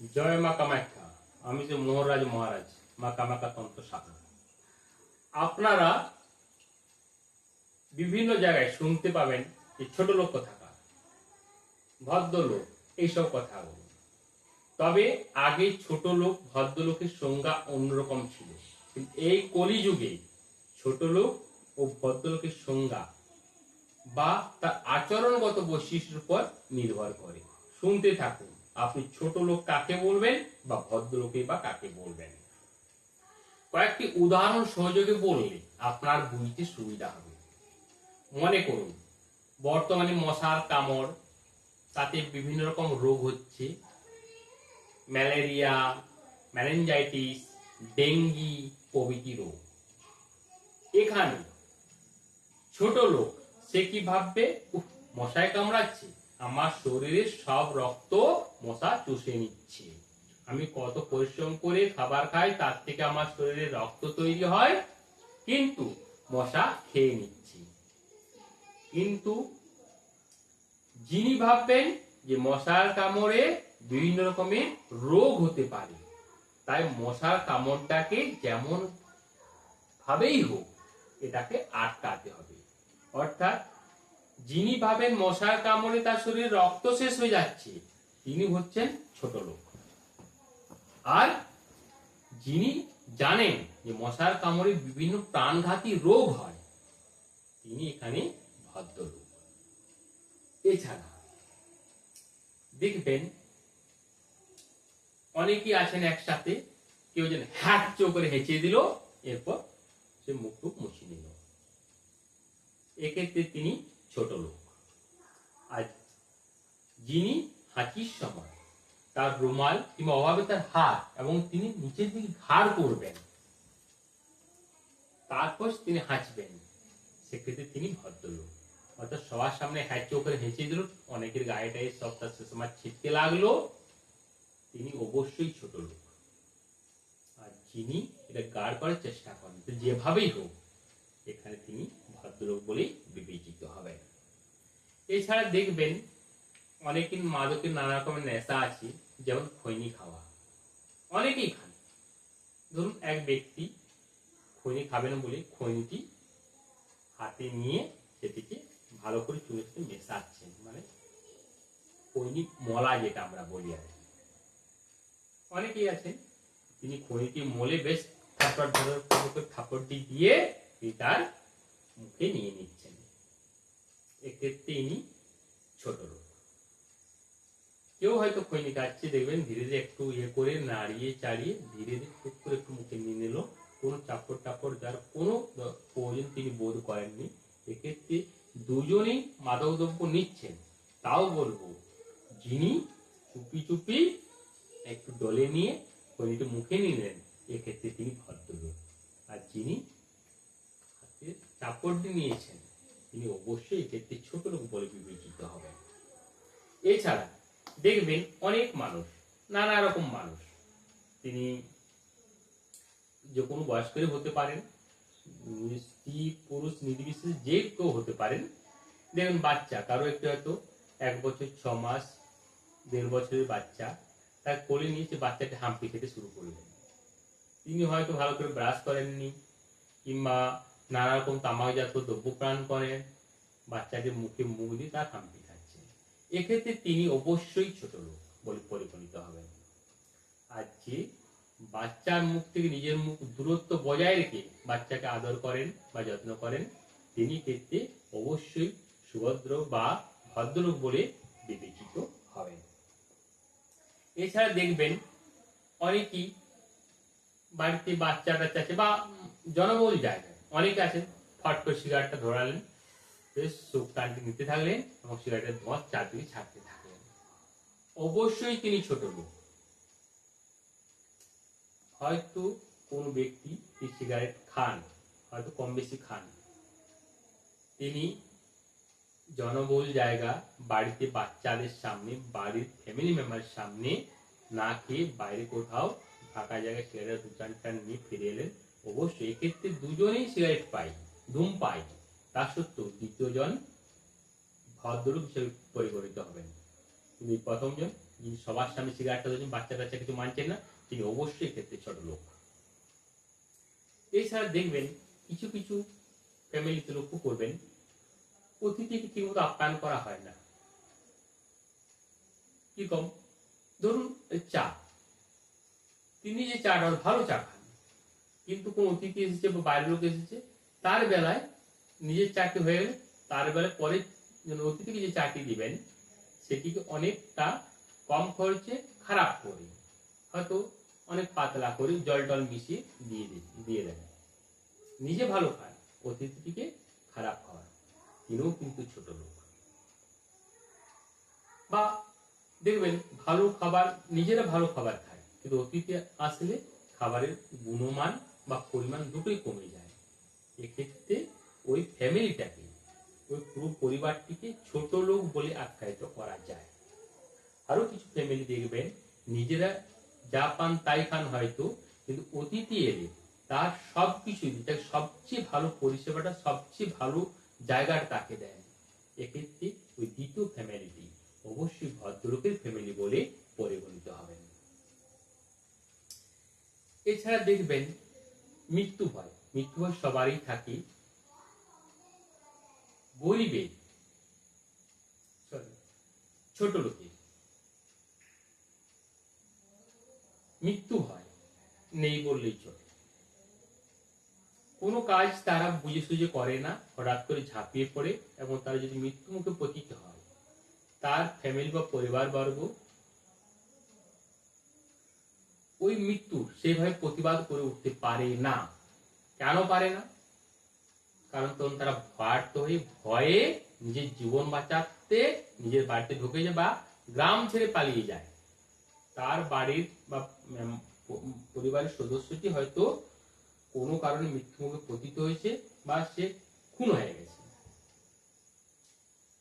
জয় মা কামাখ্যা। আমি যে মোহনরাজ মহারাজ, মা কামাখ্যা তন্ত্র শাখা আপনারা বিভিন্ন জায়গায় শুনতে পাবেন যে ছোট লোক কোথাকার, ভদ্রলোক, এইসব কথা বলুন। তবে আগে ছোট লোক, ভদ্রলোকের সংজ্ঞা অন্যরকম ছিল। এই কলিযুগে ছোট লোক ও ভদ্রলোকের সংজ্ঞা বা তার আচরণগত বৈশিষ্ট্যের উপর নির্ভর করে। শুনতে থাকুন। আপনি ছোট লোক কাকে বলবেন বা ভদ্রলোকে বা কাকে বলবেন? কয়েকটি উদাহরণ সহযোগে বললে আপনার বুঝতে সুবিধা হবে। মনে করুন, বর্তমানে মশার কামড়, তাতে বিভিন্ন রকম রোগ হচ্ছে। ম্যালেরিয়া, ম্যালেঞ্জাইটিস, ডেঙ্গি প্রভৃতি রোগ। এখানে ছোট লোক, সে কি ভাববে মশায় কামড়াচ্ছে? আমার শরীরের সব রক্ত মশা চুষে নিচ্ছে। আমি কত পরিশ্রম করে খাবার খাই, তার থেকে আমার শরীরে রক্ত তৈরি হয়, কিন্তু মশা খেয়ে নিচ্ছি। কিন্তু যিনি ভাববেন যে মশার কামড়ে বিভিন্ন রকমের রোগ হতে পারে, তাই মশার কামড়টাকে যেমন ভাবেই হোক, এটাকে আটকাতে হবে। অর্থাৎ যিনি ভাবেন মশার কামড়ে তার শরীরে রক্ত শেষ হয়ে যাচ্ছে, তিনি হচ্ছেন ছোট লোক। আর যিনি জানেন যে মশার কামড়ে বিভিন্ন প্রাণঘাতী রোগ হয়, তিনি এখানে ভদ্রলোক এছাড়া দেখবেন, অনেকেই আছেন একসাথে, কেউ যেন হ্যাট চো করে হেঁচে দিল, এরপর সে মুখ টুক মুছে নিল। এক্ষেত্রে তিনি ছোট লোক। আর যিনি হাঁচির সময় তার রুমাল কিংবা অভাবে তার হাত এবং তিনি নিচের দিকে ঘাড় করবেন, তারপর তিনি হাঁচবেন। সেক্ষেত্রে তিনি ভদ্রলোক। অর্থাৎ সবার সামনে হ্যাচো করে হেঁচে দিল, অনেকের গায়ে টায়ে সব তার সময় ছিটকে লাগল। তিনি অবশ্যই ছোট লোক। আর যিনি এটা গাঢ় করার চেষ্টা করেন যেভাবেই হোক, এখানে তিনি ভদ্রলোক বলেই এছাড়া দেখবেন অনেকের মাদকের নানা রকমের নেশা আছে, যেমন খৈনি খাওয়া। অনেকেই খান। ধরুন এক ব্যক্তি খৈনি খাবেন বলে খৈনিটি হাতে নিয়ে সেটিকে ভালো করে চুলের সাথে মেশাচ্ছেন মানে খৈনি মলা যেটা আমরা বলি আর কি। অনেকেই আছেন, তিনি খনিটি মলে বেশ থাপড় থাপড়টি দিয়ে তিনি তার মুখে নিয়ে নিচ্ছেন। এক্ষেত্রে ইনি ছোট লোক। কেউ হয়তো খৈনি কাটছে, দেখবেন ধীরে ধীরে একটু ইয়ে করে নাড়িয়ে চাড়িয়ে ধীরে ধীরে টুক করে একটু মুখে নিয়ে নিল। কোনো চাপড় টাপড় যার কোনো প্রয়োজন তিনি বোধ করেননি। এক্ষেত্রে দুজনেই মাদক দ্রব্য নিচ্ছেন। তাও বলব, যিনি চুপি চুপি একটু ডলে নিয়ে খনিটি মুখে নিলেন, এক্ষেত্রে তিনি ভদ্রলোক। আর যিনি হাতে চাপড়টি নিয়েছেন তিনি অবশ্যই এক্ষেত্রে ছোট লোক বলে বিবেচিত হবেন এছাড়া দেখবেন অনেক মানুষ, নানা রকম মানুষ, তিনি যে কোনো বয়স্কই হতে পারেন স্ত্রী, পুরুষ, নির্বিশেষে যে কেউ হতে পারেন। দেখুন, বাচ্চা, কারও একটু হয়তো এক বছর, ছ মাস, দেড় বছরের বাচ্চা, তার কোলে নিয়ে সে বাচ্চাকে হাম্পি খেতে শুরু করলেন। তিনি হয়তো ভালো করে ব্রাশ করেননি, কিংবা নানা রকম তামাকজাত দ্রব্য প্রাণ করেন, বাচ্চাদের মুখে মুখ দিয়ে তার হাম্পি খাচ্ছেন এক্ষেত্রে তিনি অবশ্যই ছোট লোক বলে পরিগণিত হবেন। আর যে বাচ্চার মুখ থেকে নিজের মুখ দূরত্ব বজায় রেখে বাচ্চাকে আদর করেন বা যত্ন করেন, তিনি ক্ষেত্রে অবশ্যই সুভদ্র বা ভদ্রলোক বলে বিবেচিত হবেন। এছাড়া দেখবেন অনেকেই বাড়িতে বাচ্চা টাচ্চা আছে বা জনবহুল জায়গায় অনেকে আছেন, ফট করে সিগারেটটা ধরালেন, বেশ টানতে নিতে থাকলেন এবং সিগারেটের ধোঁয়া চারদিকে ছাড়তে থাকলেন। অবশ্যই তিনি ছোট লোক। হয়তো কোন ব্যক্তি সিগারেট খান, হয়তো কম বেশি খান। তিনি জনবহুল জায়গা, বাড়িতে বাচ্চাদের সামনে, বাড়ির ফ্যামিলি মেম্বারের সামনে না খেয়ে বাইরে কোথাও ফাঁকা জায়গায় সিগারেট দু নিয়ে ফিরে এলেন। অবশ্যই, এক্ষেত্রে দুজনেই সিগারেট পাই ধূম পাই। তা সত্ত্বেও দ্বিতীয় জন ভদ্রলোক হিসেবে পরিগণিত হবেন। কিন্তু প্রথম জন যিনি সবার সামনে সিগারেটটা ধরছেন বাচ্চা কাচ্চা কিছু মানছেন না, তিনি অবশ্যই এক্ষেত্রে ছোট লোক। এছাড়া দেখবেন, কিছু কিছু ফ্যামিলিতে লক্ষ্য করবেন অতিথিকে ঠিকমতো আপ্যায়ন করা হয় না। কীরকম? ধরুন, চা। তিনি যে চাটা ভালো চা খান কিন্তু কোন অতিথি এসেছে বা বাইরের লোক এসেছে, তার বেলায় নিজের চাটি হয়ে গেলে, তার বেলায় পরে অতিথিকে যে চাটি দিবেন সেটিকে অনেকটা কম খরচে খারাপ করে। হয়তো অনেক পাতলা করে জল টল মিশিয়ে দিয়ে দিয়ে দেন নিজে ভালো খান অতিথিটিকে খারাপ খাওয়ান তিনিও কিন্তু ছোট লোক। বা দেখবেন, ভালো খাবার, নিজেরা ভালো খাবার খায়, কিন্তু অতিথি আসলে খাবারের গুণমান বা পরিমাণ দুটোই কমে যায়। এক্ষেত্রে ওই ফ্যামিলিটাকে ওই পুরো পরিবারটিকে ছোট লোক বলে আখ্যায়িত করা যায়। আরও কিছু ফ্যামিলি দেখবেন, নিজেরা যা পান তাই খান হয়তো, কিন্তু অতিথি এলে তার সবকিছু, তার সবচেয়ে ভালো পরিষেবাটা, সবচেয়ে ভালো জায়গাটা তাকে দেন। এক্ষেত্রে ওই দ্বিতীয় ফ্যামিলিটি অবশ্যই ভদ্রলোকের ফ্যামিলি বলে পরিগণিত হবেন। এছাড়া দেখবেন মৃত্যু ভয় মৃত্যু ভয় সবারই থাকে। sorry, ছোট লোকের মৃত্যু হয় নেই বললেই চলে। কোনো কাজ তারা বুঝে সুঝে করে না হঠাৎ করে ঝাঁপিয়ে পড়ে এবং তারা যদি মৃত্যু মুখে পতিত হয় তার ফ্যামিলি বা পরিবার বর্গ ওই মৃত্যু সেভাবে প্রতিবাদ করে উঠতে পারে না। কেন পারে না? কারণ তখন তারা ভয়ার্থ হয়ে ভয়ে নিজের জীবন বাঁচাতে, নিজের বাড়িতে ঢুকে যায় বা গ্রাম ছেড়ে পালিয়ে যায়। তার বাড়ির বা পরিবারের সদস্যটি হয়তো কোনো কারণে মৃত্যুমুখে পতিত হয়েছে বা সে খুন হয়ে গেছে।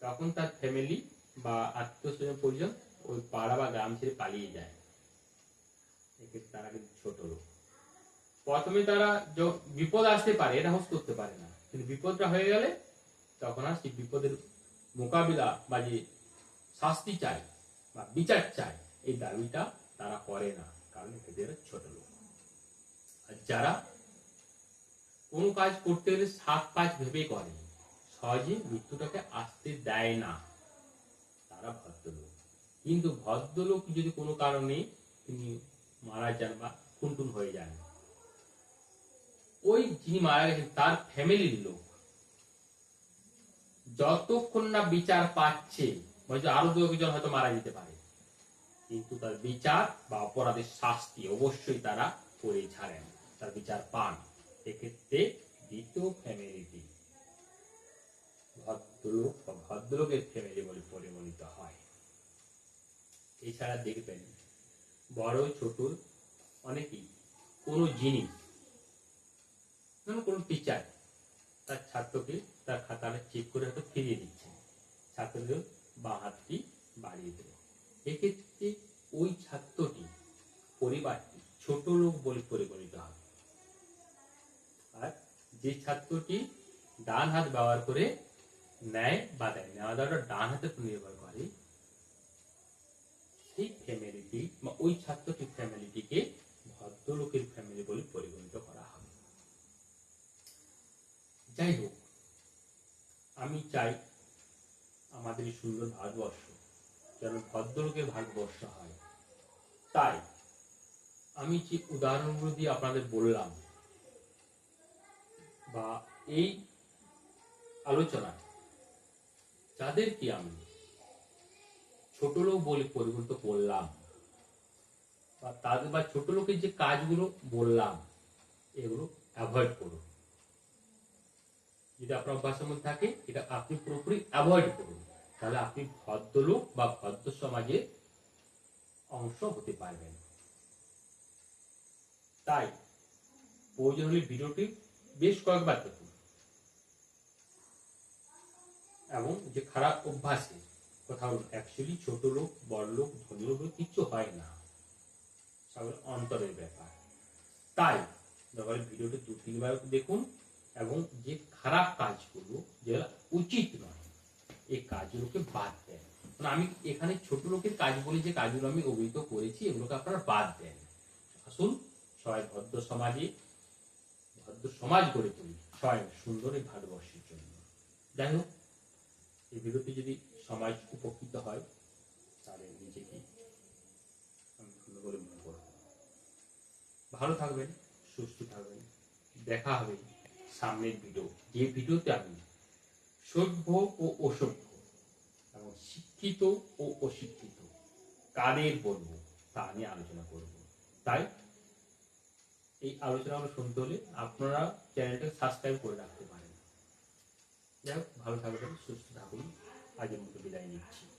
তখন তার ফ্যামিলি বা আত্মীয় স্বজন পরিজন ওই পাড়া বা গ্রাম ছেড়ে পালিয়ে যায়। এক্ষেত্রে তারা কিন্তু ছোট লোক। প্রথমে তারা বিপদ আসতে পারে, এটা করতে পারে না। কিন্তু বিপদটা হয়ে গেলে তখন আর বিপদের মোকাবিলা বা যে শাস্তি বা বিচার এই দাবিটা তারা করে না, কারণ এরা ছোট লোক। আর যারা কোনো কাজ করতে গেলে সাত পাঁচ ভেবে করে, সহজে মৃত্যুটাকে আসতে দেয় না। তারা ভদ্রলোক। কিন্তু ভদ্রলোক যদি কোনো কারণে তিনি মারা যান বা খুনটুন হয়ে যান। ওই যিনি মারা গেছেন, তার ফ্যামিলির লোক। যতক্ষণ না বিচার পাচ্ছে আরও দু একজন হয়তো মারা যেতে পারে। কিন্তু তার বিচার বা অপরাধের শাস্তি অবশ্যই তারা করে ছাড়েন। তার বিচার পান। এক্ষেত্রে দ্বিতীয় ফ্যামিলিটি ভদ্রলোক বা ভদ্রলোকের ফ্যামিলি বলে পরিগণিত হয়। এছাড়া দেখবেন বড় ছোট অনেকেই। কোনো জিনিস কোনো টিচার তার ছাত্রকে তার খাতাটা চেক করে হয়তো ফিরিয়ে দিচ্ছে। ছাত্রদের বা হাতটি বাড়িয়ে দেবে। এক্ষেত্রে ওই ছাত্রটি, পরিবারটি ছোট লোক বলে পরিগণিত হবে। আর যে ছাত্রটি ডান হাত ব্যবহার করে নেয় বা দেয়, নেওয়া দেওয়াটা ডান হাতে নির্ভর সেই ফ্যামিলিটি বা ওই ছাত্রটি ফ্যামিলিটিকে ভদ্রলোকের ফ্যামিলি বলে পরিগণিত করা হবে। যাই হোক, আমি চাই আমাদের এই সুন্দর ভারতবর্ষ যেন ভদ্রলোকের ভারতবর্ষ হয়। তাই আমি যে উদাহরণগুলো দিয়ে আপনাদের বললাম, বা এই আলোচনা যাদেরকে আমি ছোট লোক বলে পরিগণিত করলাম বা তাদের বা ছোট লোকের যে কাজগুলো বললাম, এগুলো অ্যাভয়েড করুন। যদি আপনার অভ্যাসের মধ্যে থাকে, এটা আপনি পুরোপুরি অ্যাভয়েড করুন। তাহলে আপনি ভদ্রলোক বা ভদ্র সমাজের অংশ হতে পারবেন। তাই প্রয়োজন হলে ভিডিওটি বেশ কয়েকবার দেখুন। এবং যে খারাপ অভ্যাসে কোথাও অ্যাকচুয়ালি ছোট লোক, বড় লোক, ধনী লোক কিচ্ছু হয় না। সব অন্তরের ব্যাপার। তাই দরকার ভিডিওটি দু, তিনবার দেখুন এবং যে খারাপ কাজগুলো যেগুলো উচিত নয়, এই কাজগুলোকে বাদ দেন। মানে আমি এখানে ছোট লোকের কাজ বলে, যে কাজগুলো আমি অভিহিত করেছি, এগুলোকে আপনারা বাদ দেন। আসুন, সবাই ভদ্র সমাজে, ভদ্র সমাজ গড়ে তুলি, সবাই সুন্দর এই ভারতবর্ষের জন্য। যাই হোক এই যদি সমাজ উপকৃত হয়, তাহলে নিজেকে আমি ধন্য বলে মনে করব। ভালো থাকবেন, সুস্থ থাকবেন, দেখা হবে সামনের ভিডিও যে ভিডিওতে আমি সভ্য ও অসভ্য, এবং শিক্ষিত ও অশিক্ষিত, কাদের বলব, তা নিয়ে আলোচনা করব। তাই এই আলোচনাগুলো শুনতে হলে আপনারা চ্যানেলটাকে সাবস্ক্রাইব করে রাখতে পারেন। যাই হোক ভালো থাকবেন সুস্থ থাকুন। আজের মতো বিদায় নিচ্ছি।